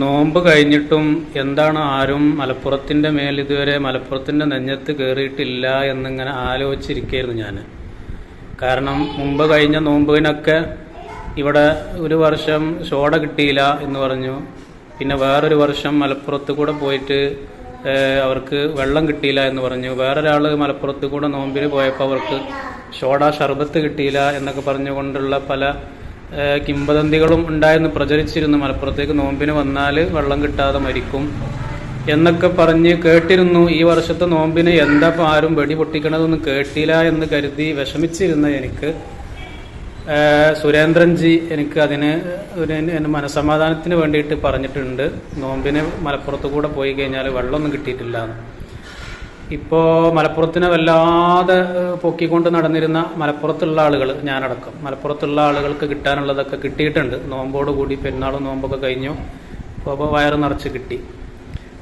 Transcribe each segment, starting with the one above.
നോമ്പ് കഴിഞ്ഞിട്ടും എന്താണ് ആരും മലപ്പുറത്തിന്റെ മേൽ ഇതുവരെ മലപ്പുറത്തിന്റെ നെഞ്ഞത്ത് കയറിയിട്ടില്ല എന്നിങ്ങനെ ആലോചിച്ചിരിക്കുകയായിരുന്നു ഞാൻ കാരണം മുമ്പ് കഴിഞ്ഞ നോമ്പിനൊക്കെ ഇവിടെ ഒരു വർഷം ഷോട കിട്ടിയില്ല എന്ന് പറഞ്ഞു. പിന്നെ വേറൊരു വർഷം മലപ്പുറത്ത് കൂടെ പോയിട്ട് അവർക്ക് വെള്ളം കിട്ടിയില്ല എന്ന് പറഞ്ഞു. വേറൊരാൾ മലപ്പുറത്ത് കൂടെ നോമ്പിൽ പോയപ്പോൾ അവർക്ക് ഷോട ഷർബത്ത് കിട്ടിയില്ല എന്നൊക്കെ പറഞ്ഞുകൊണ്ടുള്ള പല കിംവദന്തികളും ഉണ്ടായെന്ന് പ്രചരിച്ചിരുന്നു മലപ്പുറത്തേക്ക്. നോമ്പിന് വന്നാൽ വെള്ളം കിട്ടാതെ മരിക്കും എന്നൊക്കെ പറഞ്ഞ് കേട്ടിരുന്നു. ഈ വർഷത്തെ നോമ്പിന് എന്താ ആരും വെടി പൊട്ടിക്കണതൊന്നും കേട്ടില്ല എന്ന് കരുതി വിഷമിച്ചിരുന്ന എനിക്ക്. സുരേന്ദ്രൻജി എനിക്ക് അതിന് ഒരു എന്റെ മനസമാധാനത്തിന് വേണ്ടിയിട്ട് പറഞ്ഞിട്ടുണ്ട്. നോമ്പിന് മലപ്പുറത്ത് കൂടെ പോയി കഴിഞ്ഞാൽ വെള്ളമൊന്നും കിട്ടിയിട്ടില്ല എന്ന്. ഇപ്പോൾ മലപ്പുറത്തിനെ വല്ലാതെ പൊക്കിക്കൊണ്ട് നടന്നിരുന്ന മലപ്പുറത്തുള്ള ആളുകൾ ഞാനടക്കം. മലപ്പുറത്തുള്ള ആളുകൾക്ക് കിട്ടാനുള്ളതൊക്കെ കിട്ടിയിട്ടുണ്ട്. നോമ്പോട് കൂടി പെരുന്നാളും നോമ്പൊക്കെ കഴിഞ്ഞു. അപ്പോൾ വയറ് നിറച്ച് കിട്ടി.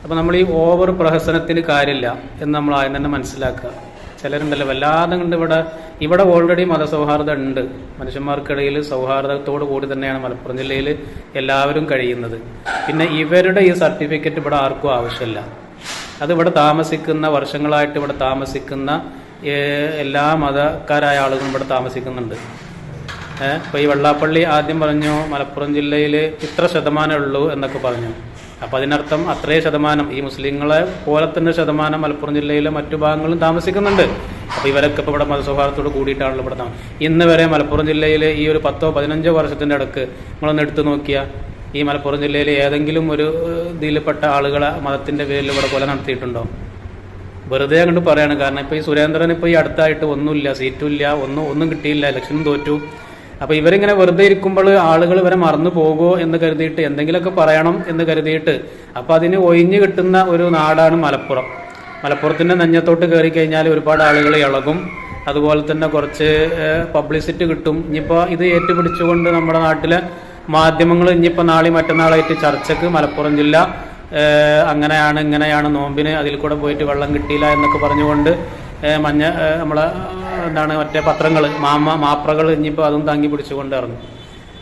അപ്പോൾ നമ്മൾ ഈ ഓവർ പ്രഹസനത്തിന് കാര്യമില്ല എന്ന് നമ്മൾ ആദ്യം തന്നെ മനസ്സിലാക്കുക. ചിലരുണ്ടല്ലോ വല്ലാതെ കണ്ട് ഇവിടെ ഇവിടെ ഓൾറെഡി മതസൗഹാർദ്ദം ഉണ്ട് മനുഷ്യന്മാർക്കിടയിൽ സൗഹാർദ്ദത്തോടു കൂടി തന്നെയാണ് മലപ്പുറം ജില്ലയിൽ എല്ലാവരും കഴിയുന്നത്. പിന്നെ ഇവരുടെ ഈ സർട്ടിഫിക്കറ്റ് ഇവിടെ ആർക്കും ആവശ്യമില്ല. അത് ഇവിടെ താമസിക്കുന്ന വർഷങ്ങളായിട്ട് ഇവിടെ താമസിക്കുന്ന എല്ലാ മതക്കാരായ ആളുകളും ഇവിടെ താമസിക്കുന്നുണ്ട്. ഇപ്പോൾ ഈ വെള്ളാപ്പള്ളി ആദ്യം പറഞ്ഞു മലപ്പുറം ജില്ലയിൽ ഇത്ര ശതമാനമേ ഉള്ളൂ എന്നൊക്കെ പറഞ്ഞു. അപ്പോൾ അതിനർത്ഥം അത്രേ ശതമാനം ഈ മുസ്ലിങ്ങളെ പോലെ തന്നെ ശതമാനം മലപ്പുറം ജില്ലയിലെ മറ്റു ഭാഗങ്ങളും താമസിക്കുന്നുണ്ട്. അപ്പോൾ ഇവരൊക്കെ ഇപ്പോൾ ഇവിടെ മതസൗഹാർദ്ദത്തോട് കൂടിയിട്ടാണല്ലോ ഇവിടെ ഇന്ന് വരെ മലപ്പുറം ജില്ലയിൽ ഈ ഒരു പത്തോ പതിനഞ്ചോ വർഷത്തിന്റെ ഇടയ്ക്ക് നിങ്ങളൊന്ന് എടുത്തു നോക്കിയാൽ ഈ മലപ്പുറം ജില്ലയിലെ ഏതെങ്കിലും ഒരു ഇതിൽപ്പെട്ട ആളുകളെ മതത്തിന്റെ പേരിൽ ഇവിടെ കൊല നടത്തിയിട്ടുണ്ടോ? വെറുതെ അങ്ങോട്ട് പറയാണ്. കാരണം ഇപ്പോൾ ഈ സുരേന്ദ്രൻ ഇപ്പോൾ ഈ അടുത്തായിട്ട് ഒന്നുമില്ല സീറ്റും ഇല്ല ഒന്നും ഒന്നും കിട്ടിയില്ല ഇലക്ഷനും തോറ്റു. അപ്പോൾ ഇവരിങ്ങനെ വെറുതെ ഇരിക്കുമ്പോൾ ആളുകൾ ഇവരെ മറന്നു പോകുമോ എന്ന് കരുതിയിട്ട് എന്തെങ്കിലുമൊക്കെ പറയണം എന്ന് കരുതിയിട്ട് അപ്പോൾ അതിന് ഒഴിഞ്ഞു കിട്ടുന്ന ഒരു നാടാണ് മലപ്പുറം. മലപ്പുറത്തിന്റെ നെഞ്ഞത്തോട്ട് കയറി കഴിഞ്ഞാൽ ഒരുപാട് ആളുകൾ ഇളകും. അതുപോലെ തന്നെ കുറച്ച് പബ്ലിസിറ്റി കിട്ടും. ഇനിയിപ്പോൾ ഇത് ഏറ്റുപിടിച്ചുകൊണ്ട് നമ്മുടെ നാട്ടിലെ മാധ്യമങ്ങൾ ഇനിയിപ്പോൾ നാളെ മറ്റന്നാളായിട്ട് ചർച്ചക്ക് മലപ്പുറം ജില്ല അങ്ങനെയാണ് ഇങ്ങനെയാണ് നോമ്പിന് അതിൽ കൂടെ പോയിട്ട് വെള്ളം കിട്ടിയില്ല എന്നൊക്കെ പറഞ്ഞുകൊണ്ട് മഞ്ഞ നമ്മളെ എന്താണ് മറ്റേ പത്രങ്ങൾ മാമ മാപ്രകൾ ഇനിയിപ്പോൾ അതും താങ്ങി പിടിച്ചുകൊണ്ട് ഇറങ്ങും.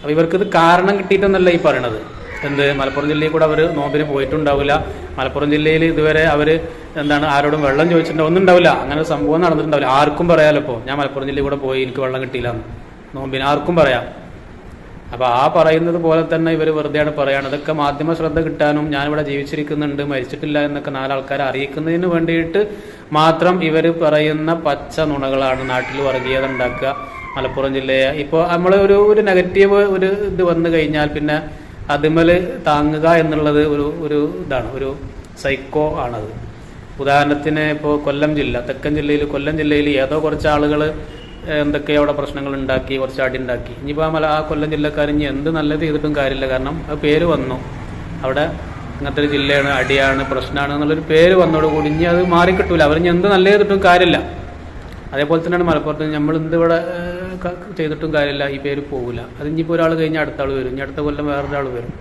അപ്പോൾ ഇവർക്കിത് കാരണം കിട്ടിയിട്ടെന്നല്ല ഈ പറയണത്. എന്ത് മലപ്പുറം ജില്ലയിൽ കൂടെ അവർ നോമ്പിന് പോയിട്ടുണ്ടാവില്ല. മലപ്പുറം ജില്ലയിൽ ഇതുവരെ അവർ എന്താണ് ആരോടും വെള്ളം ചോദിച്ചിട്ടുണ്ടോ ഒന്നും ഉണ്ടാവില്ല. അങ്ങനെ സംഭവം നടന്നിട്ടുണ്ടാവില്ല. ആർക്കും പറയാമല്ലോ ഇപ്പോൾ ഞാൻ മലപ്പുറം ജില്ലയിൽ കൂടെ പോയി എനിക്ക് വെള്ളം കിട്ടിയില്ല നോമ്പിന് ആർക്കും പറയാം. അപ്പൊ ആ പറയുന്നത് പോലെ തന്നെ ഇവർ വെറുതെയാണ് പറയുന്നത് അതൊക്കെ മാധ്യമ ശ്രദ്ധ കിട്ടാനും ഞാനിവിടെ ജീവിച്ചിരിക്കുന്നുണ്ട് മരിച്ചിട്ടില്ല എന്നൊക്കെ നാലാൾക്കാരെ അറിയിക്കുന്നതിന് വേണ്ടിയിട്ട് മാത്രം ഇവർ പറയുന്ന പച്ച നുണകളാണ് നാട്ടിൽ വർഗീയത ഉണ്ടാക്കുക മലപ്പുറം ജില്ലയെ. ഇപ്പോൾ നമ്മൾ ഒരു ഒരു നെഗറ്റീവ് ഒരു ഇത് വന്നു കഴിഞ്ഞാൽ പിന്നെ അതിമൽ താങ്ങുക എന്നുള്ളത് ഒരു ഒരു ഇതാണ് ഒരു സൈക്കോ ആണത്. ഉദാഹരണത്തിന് ഇപ്പോൾ കൊല്ലം ജില്ല തെക്കൻ ജില്ലയിൽ കൊല്ലം ജില്ലയിൽ ഏതോ കുറച്ച് ആളുകൾ എന്തൊക്കെയോ അവിടെ പ്രശ്നങ്ങൾ ഉണ്ടാക്കി കുറച്ച് അടി ഉണ്ടാക്കി ഇനിയിപ്പോൾ ആ മല ആ കൊല്ലം ജില്ലക്കാർ ഇനി എന്ത് നല്ലത് ചെയ്തിട്ടും കാര്യമില്ല. കാരണം ആ പേര് വന്നു. അവിടെ ഇങ്ങനത്തെ ഒരു ജില്ലയാണ് അടിയാണ് പ്രശ്നമാണ് എന്നുള്ളൊരു പേര് വന്നതോടുകൂടി ഇനി അത് മാറിക്കിട്ടൂല. അവരിനി എന്ത് നല്ല ചെയ്തിട്ടും കാര്യമില്ല. അതേപോലെ തന്നെയാണ് മലപ്പുറത്ത് നമ്മൾ എന്ത് ഇവിടെ ചെയ്തിട്ടും കാര്യമില്ല. ഈ പേര് പോകില്ല അത് ഇനിയിപ്പോൾ ഒരാൾ കഴിഞ്ഞാൽ അടുത്ത ആൾ വരും. ഇനി അടുത്ത കൊല്ലം വേറൊരാൾ വരും.